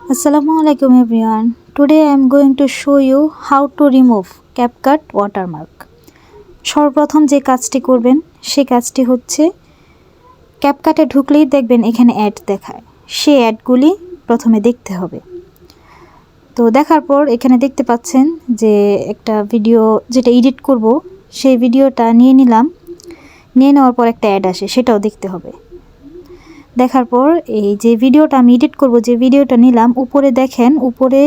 Assalamu alaikum everyone. Today I am going to show you how to remove CapCut watermark. সর্বপ্রথম যে কাজটি করবেন সেই কাজটি হচ্ছে ক্যাপকাটে ঢুকলেই দেখবেন এখানে অ্যাড দেখায় সেই অ্যাডগুলি প্রথমে দেখতে হবে তো দেখার পর এখানে দেখতে পাচ্ছেন যে একটা ভিডিও যেটা এডিট করব, সেই ভিডিওটা নিয়ে নিলাম নিয়ে নেওয়ার পর একটা অ্যাড আসে, সেটাও দেখতে হবে দেখার পর এই যে ভিডিওটা আমি এডিট করব, যে ভিডিওটা নিলাম, উপরে দেখেন, উপরে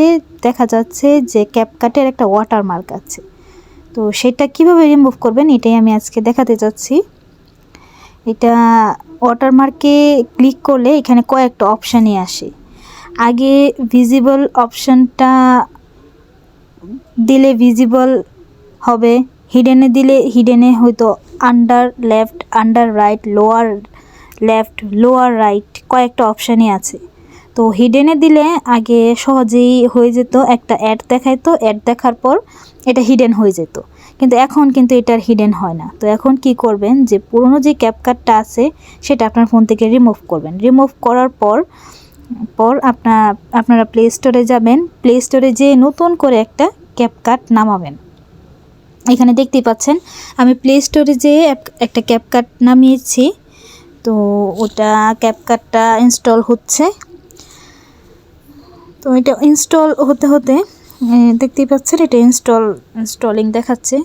দেখা যাচ্ছে যে ক্যাপকাটের একটা ওয়াটারমার্ক আছে। তো সেটা কীভাবে রিমুভ করবেন, এটাই আমি আজকে দেখাতে যাচ্ছি। এটা ওয়াটারমার্কে ক্লিক করলে এখানে কয়েকটা অপশানই আসে। আগে ভিজিবল অপশানটা দিলে ভিজিবল হবে হিডেনে দিলে হিডেনে হয়তো under left under right lower left lower right কয়েকটা অপশানই আছে। তো হিডেনে দিলে আগে সহজেই হয়ে যেত একটা অ্যাড দেখাইতো অ্যাড দেখার পর এটা হিডেন হয়ে যেত। কিন্তু এখন কিন্তু এটার হিডেন হয় না। তো এখন কি করবেন যে পুরনো যে ক্যাপকাটটা আছে, সেটা আপনার ফোন থেকে রিমুভ করবেন। রিমুভ করার পর পর আপনার আপনারা প্লে স্টোরে যাবেন। প্লে স্টোরে যেয়ে নতুন করে একটা ক্যাপকাট নামাবেন। এখানে দেখতেই পাচ্ছেন, আমি প্লে স্টোরে যেয়ে এক- একটা ক্যাপকাট নামিয়েছি তো ওটা ক্যাপকাটটা ইনস্টল হচ্ছে। তো এটা ইনস্টল হতে হতে দেখতেই পাচ্ছেন এটা ইনস্টল ইনস্টলিং দেখাচ্ছে।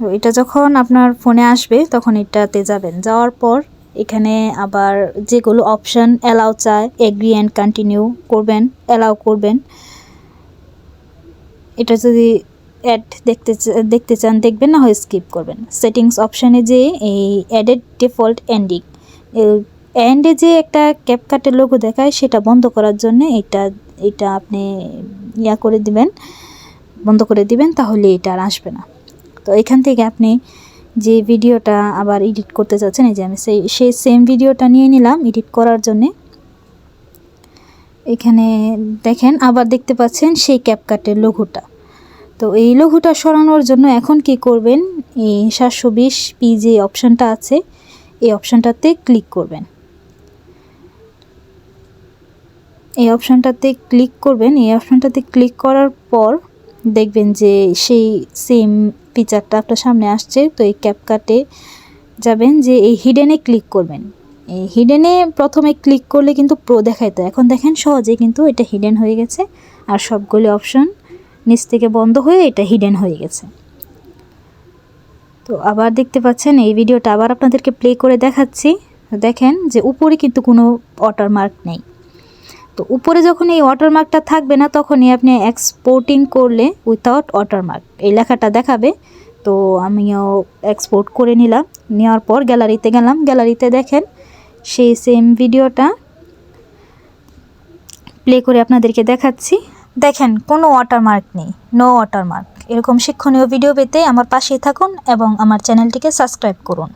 এটা যখন আপনার ফোনে আসবে, তখন এটাতে যাবেন। যাওয়ার পর এখানে আবার যেগুলো অপশান অ্যালাউ চায় এগ্রি অ্যান্ড কন্টিনিউ করবেন অ্যালাউ করবেন। এটা যদি অ্যাড দেখতে দেখতে চান, দেখবেন না হয় স্কিপ করবেন। সেটিংস অপশানে যে এই অ্যাডেড ডিফল্ট এন্ডিং এন্ডে যে একটা ক্যাপকাটের লোগো দেখায়, সেটা বন্ধ করার জন্য এটা এটা আপনি ইয়া করে দিবেন, বন্ধ করে দিবেন, তাহলে এটা আর আসবে না। তো এখান থেকে আপনি যে ভিডিওটা আবার এডিট করতে চাচ্ছেন, এই যে আমি সেই সেই সেম ভিডিওটা নিয়ে নিলাম এডিট করার জন্যে। এখানে দেখেন, আবার দেখতে পাচ্ছেন সেই ক্যাপকাটের লঘুটা তো এই লঘুটা সরানোর জন্য এখন কি করবেন? এই সাতশো বিশ পি যে অপশানটা আছে। এই অপশানটাতে ক্লিক করবেন। এই অপশানটাতে ক্লিক করবেন। এই অপশানটাতে ক্লিক করার পর দেখবেন যে সেই সেম ফিচারটা আপনার সামনে আসছে। তো এই ক্যাপকাটে যাবেন যে এই হিডেনে ক্লিক করবেন। এই হিডেনে প্রথমে ক্লিক করলে কিন্তু প্রো দেখাইতো। এখন দেখেন সহজে কিন্তু এটা হিডেন হয়ে গেছে। আর সবগুলি অপশন নিচ থেকে বন্ধ হয়ে এটা হিডেন হয়ে গেছে। তো আবার দেখতে পাচ্ছেন, এই ভিডিওটা আবার আপনাদেরকে প্লে করে দেখাচ্ছি। দেখেন যে উপরে কিন্তু কোনো ওয়াটারমার্ক নেই। তো উপরে যখন এই ওয়াটারমার্কটা থাকবে না, তখনই আপনি এক্সপোর্টিং করলে উইথাউট ওয়াটারমার্ক এই লেখাটা দেখাবে। তো আমিও এক্সপোর্ট করে নিলাম। নেওয়ার পর গ্যালারিতে গেলাম। গ্যালারিতে দেখেন, সেই সেম ভিডিওটা প্লে করে আপনাদেরকে দেখাচ্ছি। দেখেন, কোনো ওয়াটারমার্ক নেই নো ওয়াটারমার্ক এরকম শিক্ষণীয় ভিডিও পেতে আমার পাশেই থাকুন এবং আমার চ্যানেলটিকে সাবস্ক্রাইব করুন।